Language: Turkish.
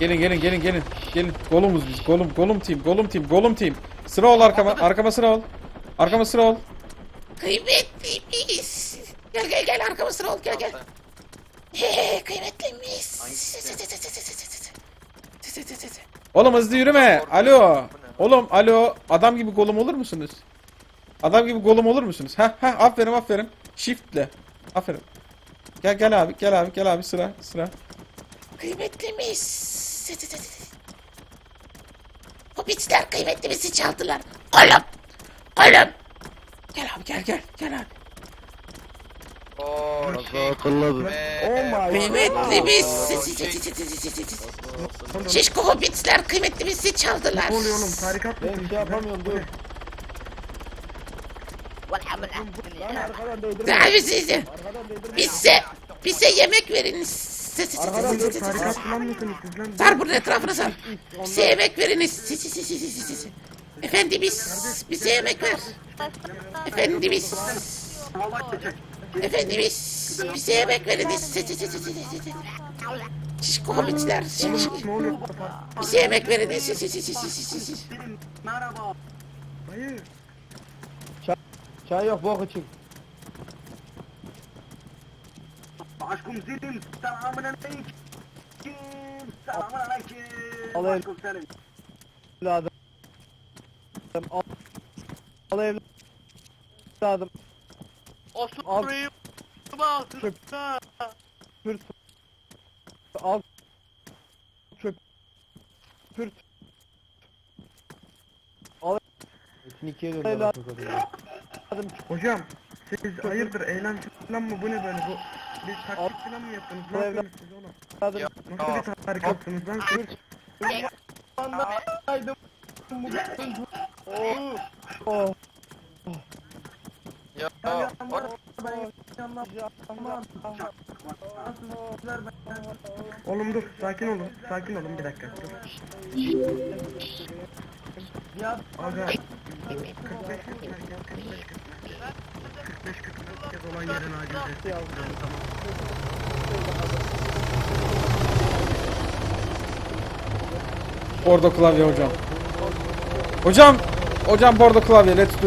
Gelin gelin gelin gelin. Gelin. Golumuz biz. Golum golum team. Golum team. Golum team. Sıra ol arkama. Arkama sıra ol. Arkama sıra ol. Kıymetlimiz. Gel gel gel arkama sıra ol gel gel. Hehe kıymetlimiz. Oğlum hızlı yürüme. Alo. Oğlum alo. Adam gibi golum olur musunuz? Adam gibi golum olur musunuz? Heh heh aferin aferin. Shift'le. Aferin. Gel gel abi gel abi gel abi sıra sıra. Kıymetlimiz. Hobbitler kıymetlimizi çaldılar. Oğlum. Oğlum. Gel abi gel gel gel abi. Oo, şey. Hatırladım. Kıymetlimiz. Şişko hobbitler kıymetlimizi çaldılar. Ne oluyor oğlum? Tarikat mısın? Ben şey yapamıyorum dur. Abi sizi. Bize, bize yemek verin. Oğlum dur tarikat falan mısınız siz lan? Sar bunun etrafına sar. Bize yemek veriniz. Efendimiz bize yemek ver. Efendimiz. Efendimiz bize yemek veriniz. Şişko hobbitler. Ne oluyor? Bize yemek veriniz. Hayır. Çay yok bok için. Aşkım senin selamun aleyküm. Selamun aleyküm. Alayım. Aşkım senin. Evladım. Al. Al evladım. O sofrayı bak. Pürt. Al. Çöp. Pürt. Al. Etin ikiye döndü. Evladım. Hocam siz hayırdır eğlence falan mı bu ne böyle bu? Bir taktik falan mı yaptınız? Ne yapıyorsunuz siz oğlum? Evladım. Nasıl bir tarikatsınız lan siz? Anlaydım. Oh. Ya. Oğlum dur sakin olun sakin olun bir dakika dur. Aga 45 45 45 kez olan yerin acilde. Bordo klavye hocam. Hocam. Hocam bordo klavye. Let's do